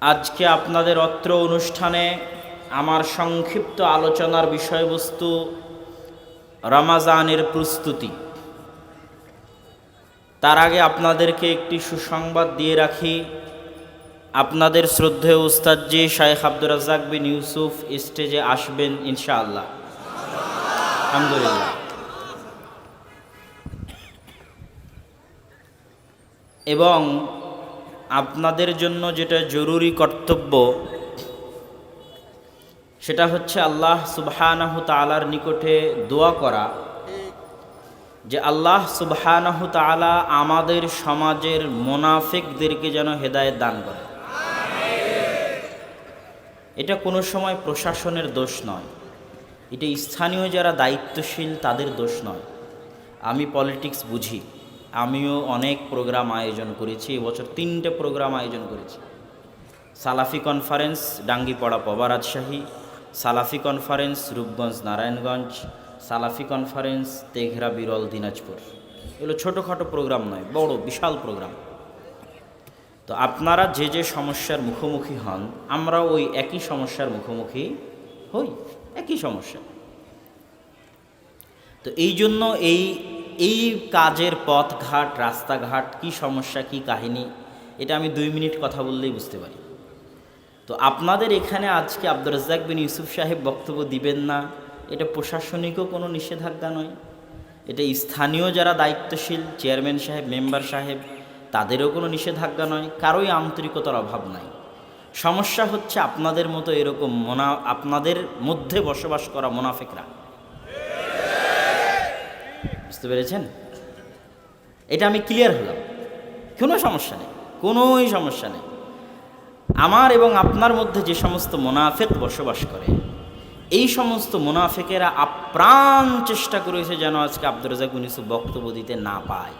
আজকে আপনাদের অত্র অনুষ্ঠানে আমার সংক্ষিপ্ত আলোচনার বিষয়বস্তু রমাজানের প্রস্তুতি। তার আগে আপনাদেরকে একটি সুসংবাদ দিয়ে রাখি। আপনাদের শ্রদ্ধেয় উস্তাদজি শায়েখ আব্দুর রাজ্জাক বিন ইউসুফ স্টেজে আসবেন ইনশাআল্লাহ। আলহামদুলিল্লাহ। এবং আপনাদের জন্য যেটা জরুরি কর্তব্য, সেটা হচ্ছে আল্লাহ সুবহানাহ তালার নিকটে দোয়া করা, যে আল্লাহ সুবহানাহ তালা আমাদের সমাজের মোনাফিকদেরকে যেন হেদায়েত দান করে। এটা কোনো সময় প্রশাসনের দোষ নয়। এটা স্থানীয় যারা দায়িত্বশীল তাদের দোষ নয়। আমি পলিটিক্স বুঝি। আমিও অনেক প্রোগ্রাম আয়োজন করেছি এবছর তিনটে প্রোগ্রাম আয়োজন করেছি। সালাফি কনফারেন্স, ডাঙ্গিপাড়া পবা রাজশাহী সালাফি কনফারেন্স, রূপগঞ্জ নারায়ণগঞ্জ, সালাফি কনফারেন্স, তেঘরা, বিরল, দিনাজপুর। এগুলো ছোটোখাটো প্রোগ্রাম নয়, বড়, বিশাল প্রোগ্রাম। তো আপনারা যে যে সমস্যার মুখোমুখি হন আমরা ওই একই সমস্যার মুখোমুখি হই, একই সমস্যা। তো এই জন্য এই এই কাজের পথঘাট, রাস্তাঘাট, কি সমস্যা, কি কাহিনী, এটা আমি দুই মিনিট কথা বললেই বুঝতে পারি। তো আপনাদের এখানে আজকে আব্দুর রাজ্জাক বিন ইউসুফ সাহেব বক্তব্য দিবেন না, এটা প্রশাসনিকও কোনো নিষেধাজ্ঞা নয়। এটা স্থানীয় যারা দায়িত্বশীল, চেয়ারম্যান সাহেব, মেম্বার সাহেব, তাদেরও কোনো নিষেধাজ্ঞা নয়, কারোই আন্তরিকতার অভাব নাই। সমস্যা হচ্ছে আপনাদের মতো এরকম মোনা, আপনাদের মধ্যে বসবাস করা মোনাফেকরা। বুঝতে পেরেছেন? এটা আমি ক্লিয়ার হলাম। কোনো সমস্যা নেই, কোনোই সমস্যা নেই। আমার এবং আপনার মধ্যে যে সমস্ত মোনাফেক বসবাস করে, এই সমস্ত মোনাফেকেরা আপ্রাণ চেষ্টা করেছে যেন আজকে আব্দুর রাজাক উনিসু বক্তব্য দিতে না পায়।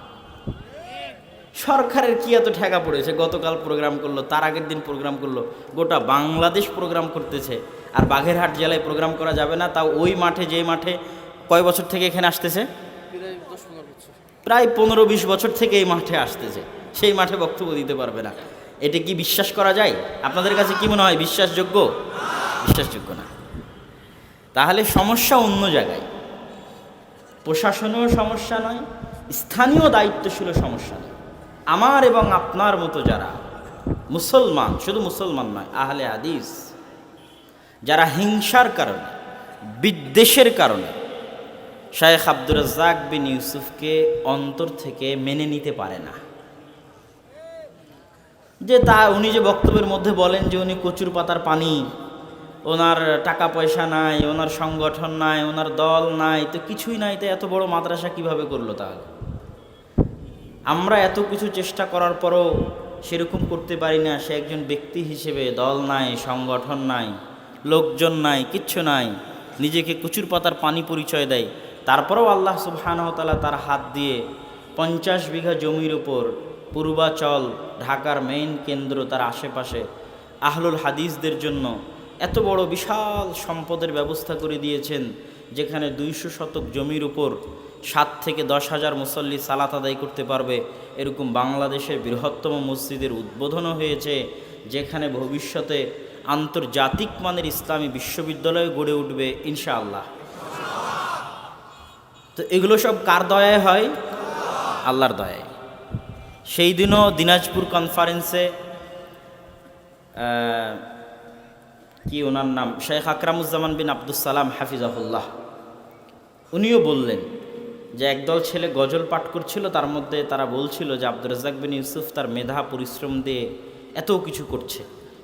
সরকারের কি এত ঠেকা পড়েছে? গতকাল প্রোগ্রাম করল, তার আগের দিন প্রোগ্রাম করল, গোটা বাংলাদেশ প্রোগ্রাম করতেছে, আর বাঘেরহাট জেলায় প্রোগ্রাম করা যাবে না, তাও ওই মাঠে, যে মাঠে কয় বছর থেকে এখানে আসতেছে? প্রায় পনেরো বিশ বছর থেকে এই মাঠে আসতেছে। সেই মাঠে বক্তব্য দিতে পারবে না। এটা কি বিশ্বাস করা যায়? আপনাদের কাছে কি মনে হয় বিশ্বাসযোগ্য? বিশ্বাসযোগ্য না। তাহলে সমস্যা অন্য জায়গায়। প্রশাসনেও সমস্যা নয়, স্থানীয় দায়িত্বশীল সমস্যা নয়। আমার এবং আপনার মতো যারা মুসলমান, শুধু মুসলমান নয়, আহলে হাদিস, যারা হিংসার কারণে, বিদ্বেষের কারণে শায়েখ আব্দুর রাজ্জাক বিন ইউসুফকে অন্তর থেকে মেনে নিতে পারে না। যে তা উনি যে বক্তব্যের মধ্যে বলেন যে উনি কচুর পাতার পানি, ওনার টাকা পয়সা নাই, ওনার সংগঠন নাই, ওনার দল নাই, তো কিছুই নাই, তো এত বড় মাদ্রাসা কীভাবে করল তাহলে? আমরা এত কিছু চেষ্টা করার পরও সেরকম করতে পারি না, সে একজন ব্যক্তি হিসেবে দল নাই, সংগঠন নাই, লোকজন নাই, কিচ্ছু নাই, নিজেকে কচুর পাতার পানি পরিচয় দেয়। তারপরেও আল্লাহ সুবহানহতালা তার হাত দিয়ে পঞ্চাশ বিঘা জমির উপর পূর্বাচল, ঢাকার মেইন কেন্দ্র, তার আশেপাশে আহলুল হাদিসদের জন্য এত বড় বিশাল সম্পদের ব্যবস্থা করে দিয়েছেন, যেখানে দুইশো শতক জমির উপর সাত থেকে দশ হাজার মুসল্লি সালাত আদায় করতে পারবে। এরকম বাংলাদেশের বৃহত্তম মসজিদের উদ্বোধনও হয়েছে, যেখানে ভবিষ্যতে আন্তর্জাতিক মানের ইসলামী বিশ্ববিদ্যালয় গড়ে উঠবে, ইনশাআল্লাহ। তো এগুলো সব কার দয়ায় হয়? আল্লাহর দয়ায়। সেই দিনও দিনাজপুর কনফারেন্সে কি ওনার নাম? শেখ আকরামুজ্জামান বিন আব্দুল সালাম হাফিজাহুল্লাহ। উনিও বললেন যে একদল ছেলে গজল পাঠ করছিল, তার মধ্যে তারা বলছিল যে আব্দুর রাজাক বিন ইউসুফ তার মেধা, পরিশ্রম দিয়ে এত কিছু করছে।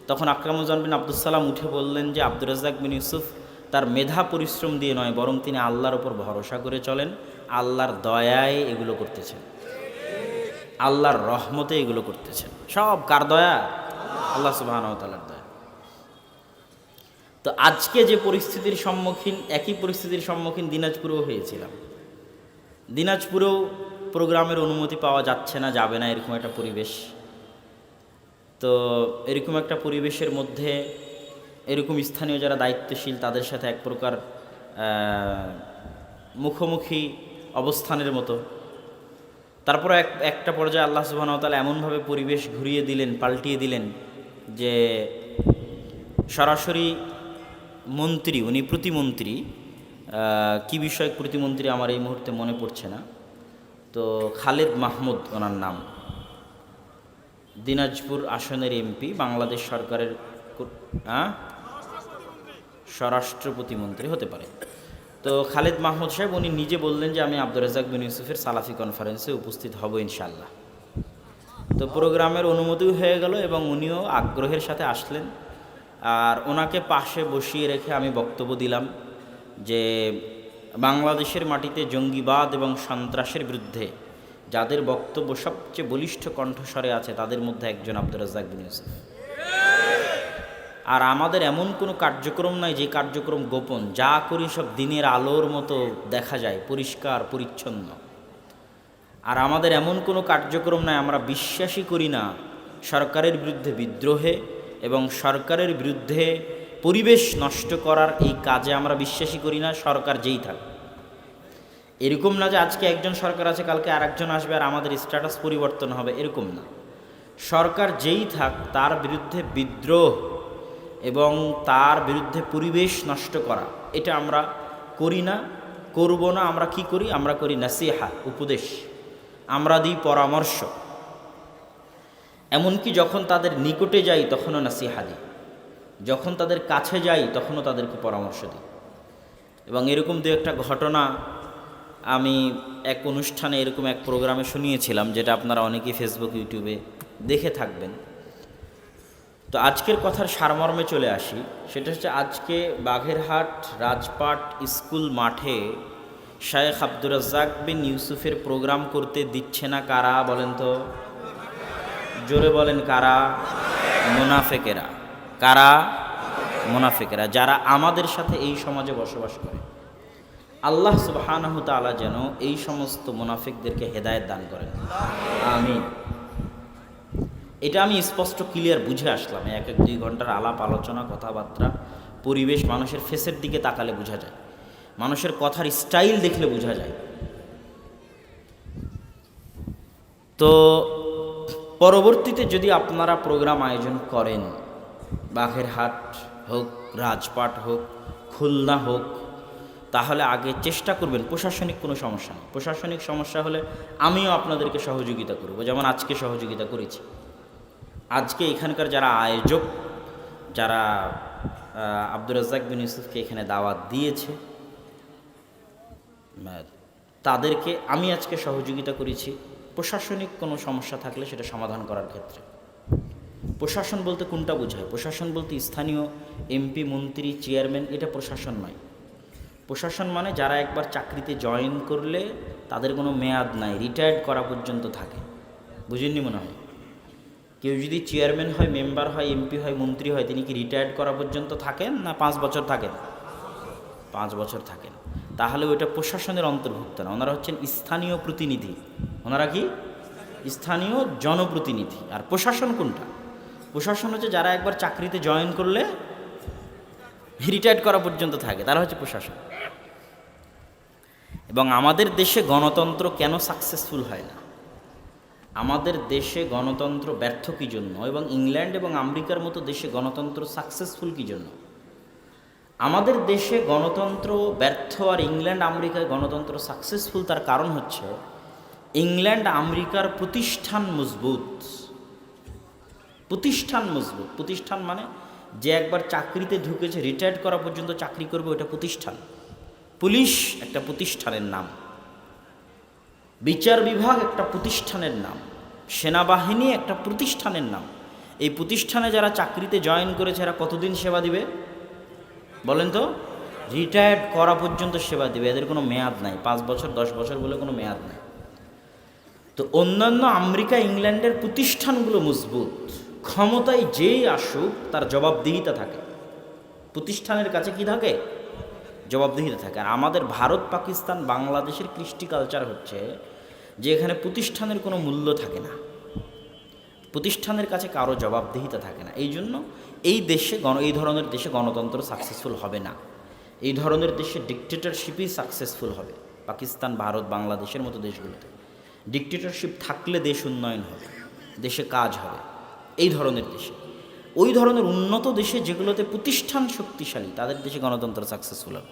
তখন আকরামুজ্জামান বিন আব্দুল সালাম উঠে বললেন যে আব্দুর রাজাক বিন ইউসুফ তার মেধা পরিশ্রম দিয়ে নয়, বরং তিনি আল্লাহর ওপর ভরসা করে চলেন, আল্লাহর দয়ায় এগুলো করতেছেন। আল্লাহর রহমতে এগুলো করতেছেন। সব কার দয়া? আল্লাহ সুবাহতালার দয়া। তো আজকে যে পরিস্থিতির সম্মুখীন, একই পরিস্থিতির সম্মুখীন দিনাজপুরেও হয়েছিলাম। দিনাজপুরেও প্রোগ্রামের অনুমতি পাওয়া যাচ্ছে না, যাবে না, এরকম একটা পরিবেশ। তো এরকম একটা পরিবেশের মধ্যে এরকম স্থানীয় যারা দায়িত্বশীল, তাদের সাথে এক প্রকার মুখোমুখি অবস্থানের মতো। তারপরে এক, একটা পর্যায়ে আল্লাহ সুবাহতালা এমনভাবে পরিবেশ ঘুরিয়ে দিলেন, পাল্টিয়ে দিলেন যে সরাসরি মন্ত্রী, উনি প্রতিমন্ত্রী কি বিষয়ক প্রতিমন্ত্রী আমার এই মুহূর্তে মনে পড়ছে না। তো খালেদ মাহমুদ ওনার নাম। দিনাজপুর আসনের এমপি, বাংলাদেশ সরকারের হ্যাঁ স্বরাষ্ট্র প্রতিমন্ত্রী হতে পারে। তো খালেদ মাহমুদ সাহেব, উনি নিজে বললেন যে, আমি আব্দুর রাজাক বিন ইউসুফের সালাফি কনফারেন্সে উপস্থিত হব ইনশাল্লাহ তো প্রোগ্রামের অনুমতিও হয়ে গেল এবং উনিও আগ্রহের সাথে আসলেন। আর ওনাকে পাশে বসিয়ে রেখে আমি বক্তব্য দিলাম যে, বাংলাদেশের মাটিতে জঙ্গিবাদ এবং সন্ত্রাসের বিরুদ্ধে যাদের বক্তব্য সবচেয়ে বলিষ্ঠ কণ্ঠস্বরে আছে, তাদের মধ্যে একজন আব্দুর রাজাক বিন ইউসুফ। আর আমাদের এমন কোনো কার্যক্রম নাই যে কার্যক্রম গোপন। যা করি সব দিনের আলোর মতো দেখা যায়, পরিষ্কার, পরিচ্ছন্ন। আর আমাদের এমন কোনো কার্যক্রম নাই, আমরা বিশ্বাসই করি না সরকারের বিরুদ্ধে বিদ্রোহে এবং সরকারের বিরুদ্ধে পরিবেশ নষ্ট করার এই কাজে আমরা বিশ্বাসই করি না, সরকার যেই থাক। এরকম না যে আজকে একজন সরকার আছে, কালকে আরেকজন আসবে আর আমাদের স্ট্যাটাস পরিবর্তন হবে, এরকম না। সরকার যেই থাক, তার বিরুদ্ধে বিদ্রোহ এবং তার বিরুদ্ধে পরিবেশ নষ্ট করা। এটা আমরা করি না, করব না, আমরা কি করি? আমরা করি নাসিহা, উপদেশ। আমরা দিই পরামর্শ। এমনকি যখন তাদের নিকটে যাই, তখনও নাসিহা দিই। যখন তাদের কাছে যাই, তখনও তাদেরকে পরামর্শ দিই। এবং এরকম দু একটা ঘটনা আমি এক অনুষ্ঠানে এরকম এক প্রোগ্রামে শুনিয়েছিলাম, যেটা আপনারা অনেকেই ফেসবুক ইউটিউবে দেখে থাকবেন। তো আজকের কথার সারমর্মে চলে আসি। সেটা হচ্ছে আজকে বাঘেরহাট রাজপাট স্কুল মাঠে শায়েখ আব্দুর রাজ্জাক বিন ইউসুফের প্রোগ্রাম করতে দিচ্ছে না কারা বলেন তো? জোরে বলেন কারা? মুনাফেকেরা। কারা? মুনাফেকেরা। যারা আমাদের সাথে এই সমাজে বসবাস করে। আল্লাহ সুবহানাহু তাআলা যেন এই সমস্ত মুনাফিকদেরকে হেদায়েত দান করেন। আমিন। এটা আমি স্পষ্ট ক্লিয়ার বুঝে আসলাম। এক এক দুই ঘণ্টার আলাপ, আলোচনা, কথাবার্তা, পরিবেশ মানুষের ফেসের দিকে তাকালে বোঝা যায়। মানুষের কথার স্টাইল দেখলে বোঝা যায়। তো পরবর্তীতে যদি আপনারা প্রোগ্রাম আয়োজন করেন বাঘেরহাট হোক, রাজপাট হোক, খুলনা হোক, তাহলে আগে চেষ্টা করবেন, প্রশাসনিক কোনো সমস্যা নেই। প্রশাসনিক সমস্যা হলে আমিও আপনাদেরকে সহযোগিতা করব। যেমন আজকে সহযোগিতা করেছি। আজকে এখানকার যারা আয়োজক, যারা আব্দুর রাজ্জাক বিন ইউসুফকে এখানে দাওয়াত দিয়েছে তাদেরকে আমি আজকে সহযোগিতা করেছি। প্রশাসনিক কোনো সমস্যা থাকলে সেটা সমাধান করার ক্ষেত্রে। প্রশাসন বলতে কোনটা বোঝায়? প্রশাসন বলতে স্থানীয় এমপি, মন্ত্রী, চেয়ারম্যান, এটা প্রশাসন নয়। প্রশাসন মানে যারা একবার চাকরিতে জয়েন করলে তাদের কোনো মেয়াদ নাই, রিটায়ার্ড করা পর্যন্ত থাকে। বুঝেননি মনে হয়? কেউ যদি চেয়ারম্যান হয়, মেম্বার হয়, এমপি হয়, মন্ত্রী হয়, তিনি কি রিটায়ার্ড করা পর্যন্ত থাকেন না পাঁচ বছর থাকেন? পাঁচ বছর থাকেন। তাহলে ওইটা প্রশাসনের অন্তর্ভুক্ত না। ওনারা হচ্ছেন স্থানীয় প্রতিনিধি। ওনারা কি? স্থানীয় জনপ্রতিনিধি। আর প্রশাসন কোনটা? প্রশাসন হচ্ছে যারা একবার চাকরিতে জয়েন করলে রিটায়ার্ড করা পর্যন্ত থাকে। তারা হচ্ছে প্রশাসন। এবং আমাদের দেশে গণতন্ত্র কেন সাকসেসফুল হয় না? আমাদের দেশে গণতন্ত্র ব্যর্থ কী জন্য এবং ইংল্যান্ড এবং আমেরিকার মতো দেশে গণতন্ত্র সাকসেসফুল কী জন্য? আমাদের দেশে গণতন্ত্র ব্যর্থ আর ইংল্যান্ড, আমেরিকায় গণতন্ত্র সাকসেসফুল তার কারণ হচ্ছে ইংল্যান্ড আমেরিকার প্রতিষ্ঠান মজবুত। প্রতিষ্ঠান মজবুত। প্রতিষ্ঠান মানে যে একবার চাকরিতে ঢুকেছে রিটায়ার্ড করা পর্যন্ত চাকরি করবে ওটা প্রতিষ্ঠান। পুলিশ একটা প্রতিষ্ঠানের নাম। বিচার বিভাগ একটা প্রতিষ্ঠানের নাম, সেনাবাহিনী একটা প্রতিষ্ঠানের নাম। এই প্রতিষ্ঠানে যারা চাকরিতে জয়েন করেছে, এরা কতদিন সেবা দিবে? বলেন তো। রিটায়ার্ড করা পর্যন্ত সেবা দিবে, এদের কোনো মেয়াদ নাই। পাঁচ বছর, দশ বছর বলে কোনো মেয়াদ নাই। তো অন্যান্য আমেরিকা, ইংল্যান্ডের প্রতিষ্ঠানগুলো মজবুত। ক্ষমতায় যেই আসুক, তার জবাবদিহিতা থাকে। প্রতিষ্ঠানের কাছে কি থাকে? জবাবদিহিতা থাকে। আর আমাদের ভারত, পাকিস্তান, বাংলাদেশের কৃষ্টি কালচার হচ্ছে যে এখানে প্রতিষ্ঠানের কোনো মূল্য থাকে না। প্রতিষ্ঠানের কাছে কারও জবাবদিহিতা থাকে না। এই জন্য এই দেশে গণ, এই ধরনের দেশে গণতন্ত্র সাকসেসফুল হবে না। এই ধরনের দেশে ডিকটেটরশিপই সাকসেসফুল হবে। পাকিস্তান, ভারত, বাংলাদেশের মতো দেশগুলোতে। ডিকটেটরশিপ থাকলে দেশ উন্নয়ন হবে, দেশে কাজ হবে, এই ধরনের দেশে। ওই ধরনের উন্নত দেশে যেগুলোতে প্রতিষ্ঠান শক্তিশালী, তাদের দেশে গণতন্ত্র সাকসেসফুল হবে।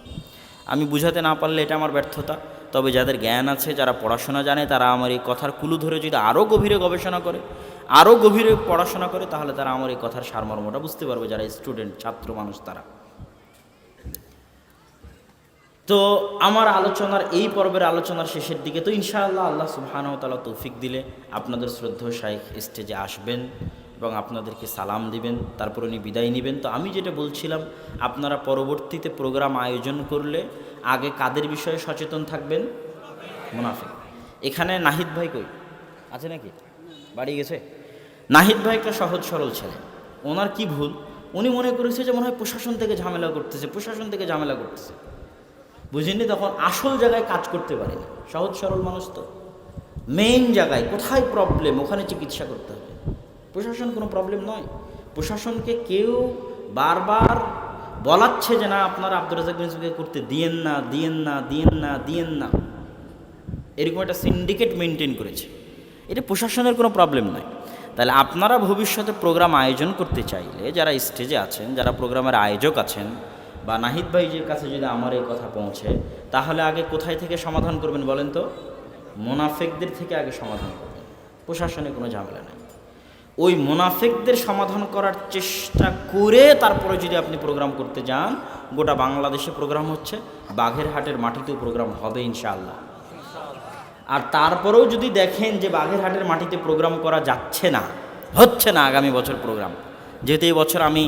আমি বুঝাতে না পারলে এটা আমার ব্যর্থতা। তবে যাদের জ্ঞান আছে, যারা পড়াশোনা জানে, তারা আমার এই কথার কুলু ধরে যদি আরও গভীরে গবেষণা করে আরও গভীরে পড়াশোনা করে, তাহলে তারা আমার এই কথার সারমর্মটা বুঝতে পারবে, যারা স্টুডেন্ট ছাত্র মানুষ তারা। তো আমার আলোচনার, এই পর্বের আলোচনার শেষের দিকে তো ইনশাআল্লাহ আল্লাহ সুবহানাহু তৌফিক দিলে আপনাদের শ্রদ্ধেয় শাইখ স্টেজে আসবেন। এবং আপনাদেরকে সালাম দিবেন, তারপর উনি বিদায় নেবেন। তো আমি যেটা বলছিলাম, আপনারা পরবর্তীতে প্রোগ্রাম আয়োজন করলে আগে কাদের বিষয়ে সচেতন থাকবেন? মুনাফিক। এখানে নাহিদ ভাই কই? আছে নাকি? বাড়ি গেছে? নাহিদ ভাই একটা সহজ সরল ছেলে। ওনার কি ভুল? উনি মনে করেছে যে মনে হয় প্রশাসন থেকে ঝামেলা করতেছে, প্রশাসন থেকে ঝামেলা করতেছে। বুঝিনি তখন আসল জায়গায় কাজ করতে পারেনি। সহজ সরল মানুষ তো। মেইন জায়গায় কোথায় প্রবলেম ওখানে চিকিৎসা করতে হবে। প্রশাসন কোনো প্রবলেম নয়। প্রশাসনকে কেউ বারবার বলাচ্ছে যে, না, আপনারা আব্দুর রাজাক মিনসুকে করতে দিয়েন না দিয়েন না দিয়েন না দিয়েন না। এরকম একটা সিন্ডিকেট মেনটেন করেছে। এটা প্রশাসনের কোনো প্রবলেম নয়। তাহলে আপনারা ভবিষ্যতে প্রোগ্রাম আয়োজন করতে চাইলে, যারা স্টেজে আছেন, যারা প্রোগ্রামের আয়োজক আছেন, বা নাহিদ ভাইজির কাছে যদি আমার এই কথা পৌঁছে, তাহলে আগে কোথায় থেকে সমাধান করবেন বলেন তো? মোনাফেকদের থেকে আগে সমাধান করবেন। প্রশাসনে কোনো ঝামেলা নেই। ওই মোনাফেকদের সমাধান করার চেষ্টা করে তারপরে যদি আপনি প্রোগ্রাম করতে যান, গোটা বাংলাদেশে প্রোগ্রাম হচ্ছে, বাঘেরহাটের মাটিতেও প্রোগ্রাম হবে ইনশাআল্লাহ। আর তারপরেও যদি দেখেন যে বাঘের হাটের মাটিতে প্রোগ্রাম করা যাচ্ছে না, হচ্ছে না আগামী বছর প্রোগ্রাম যেহেতু এই বছর আমি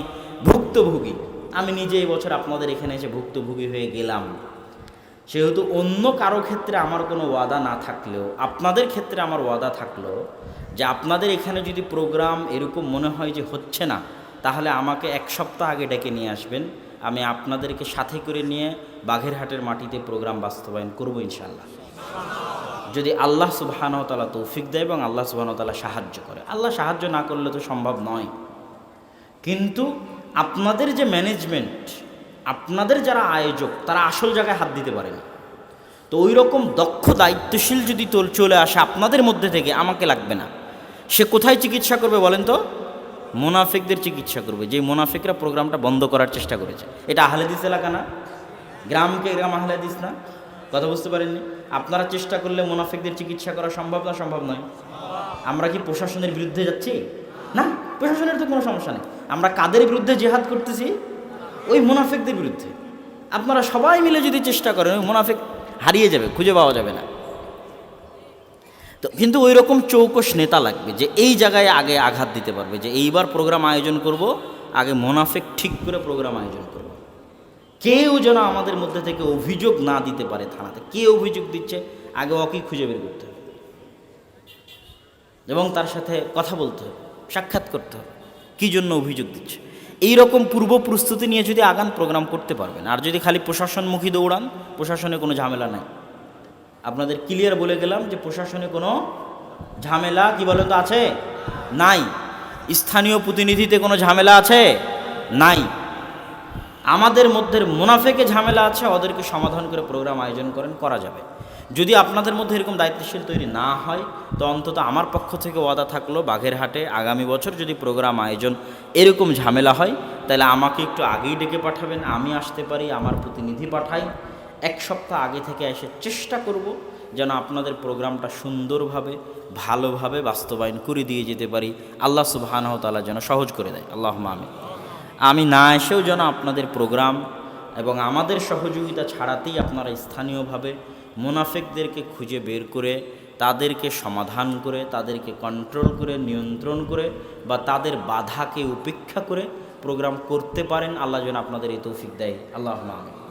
ভুক্তভোগী, আমি নিজে এই বছর আপনাদের এখানে এসে ভুক্তভোগী হয়ে গেলাম। সেহেতু অন্য কারও ক্ষেত্রে আমার কোনো ওয়াদা না থাকলেও, আপনাদের ক্ষেত্রে আমার ওয়াদা থাকল যে আপনাদের এখানে যদি প্রোগ্রাম এরকম মনে হয় যে হচ্ছে না, তাহলে আমাকে এক সপ্তাহ আগে ডেকে নিয়ে আসবেন। আমি আপনাদেরকে সাথে করে নিয়ে বাঘেরহাটের মাটিতে প্রোগ্রাম বাস্তবায়ন করব ইনশাল্লাহ যদি আল্লাহ সুবাহানতালা তৌফিক দেয় এবং আল্লাহ সুবাহতালা সাহায্য করে। আল্লাহ সাহায্য না করলে তো সম্ভব নয়। কিন্তু আপনাদের যে ম্যানেজমেন্ট আপনাদের যারা আয়োজক, তারা আসল জায়গায় হাত দিতে পারেনি তো ওই রকম দক্ষ, দায়িত্বশীল যদি চলে আসে আপনাদের মধ্যে থেকে, আমাকে লাগবে না। সে কোথায় চিকিৎসা করবে বলেন তো? মোনাফিকদের চিকিৎসা করবে। যে মোনাফিকরা প্রোগ্রামটা বন্ধ করার চেষ্টা করেছে। এটা আহলেদিস এলাকা না? গ্রামকে গ্রাম আহলেদিস না? কথা বুঝতে পারেননি? আপনারা চেষ্টা করলে মোনাফিকদের চিকিৎসা করা সম্ভব না, সম্ভব নয়? আমরা কি প্রশাসনের বিরুদ্ধে যাচ্ছি? না, প্রশাসনের তো কোনো সমস্যা নেই। আমরা কাদের বিরুদ্ধে জেহাদ করতেছি? ওই মোনাফিকদের বিরুদ্ধে। আপনারা সবাই মিলে যদি চেষ্টা করেন, ওই মোনাফিক হারিয়ে যাবে, খুঁজে পাওয়া যাবে না। তো কিন্তু ওই রকম চৌকস নেতা লাগবে যে এই জায়গায় আগে আঘাত দিতে পারবে, যে এইবার প্রোগ্রাম আয়োজন করব, আগে মোনাফিক ঠিক করে প্রোগ্রাম আয়োজন করব। কেউ যেন আমাদের মধ্যে থেকে অভিযোগ না দিতে পারে থানাতে। কে অভিযোগ দিচ্ছে? আগে ওকেই খুঁজে বের করতে হবে। এবং তার সাথে কথা বলতে হবে, সাক্ষাৎ করতে হবে, কী জন্য অভিযোগ দিচ্ছে? এই রকম পূর্ব প্রস্তুতি নিয়ে যদি আগান প্রোগ্রাম করতে পারবেন, আর যদি খালি প্রশাসনমুখী দৌড়ান, প্রশাসনে কোনো ঝামেলা নাই। আপনাদের ক্লিয়ার বলে গেলাম যে প্রশাসনে কোনো ঝামেলা কি বলেন তো আছে? নাই। স্থানীয় প্রতিনিধিতে কোনো ঝামেলা আছে? নাই। আমাদের মধ্যে মুনাফেকে ঝামেলা আছে, ওদেরকে সমাধান করে প্রোগ্রাম আয়োজন করেন, করা যাবে। যদি আপনাদের মধ্যে এরকম দায়িত্বশীল তৈরি না হয়, তো অন্তত আমার পক্ষ থেকে ওয়াদা থাকল বাঘেরহাটে আগামী বছর যদি প্রোগ্রাম আয়োজন এরকম ঝামেলা হয়, তাহলে আমাকে একটু আগেই ডেকে পাঠাবেন, আমি আসতে পারি, আমার প্রতিনিধি পাঠাই। এক সপ্তাহ আগে থেকে এসে চেষ্টা করব যেন আপনাদের প্রোগ্রামটা সুন্দরভাবে, ভালোভাবে বাস্তবায়ন করে দিয়ে যেতে পারি। আল্লাহ সুবাহানহ তালা যেন সহজ করে দেয়। আল্লাহ আমি আমি না এসেও যেন আপনাদের প্রোগ্রাম এবং আমাদের সহযোগিতা ছাড়াতেই আপনারা স্থানীয়ভাবে মুনাফেকদেরকে খুঁজে বের করে, তাদেরকে সমাধান করে, তাদেরকে কন্ট্রোল করে, নিয়ন্ত্রণ করে বা তাদের বাধাকে উপেক্ষা করে প্রোগ্রাম করতে পারেন, আল্লাহ যেন আপনাদের এই তৌফিক দেয়। আল্লাহ আমি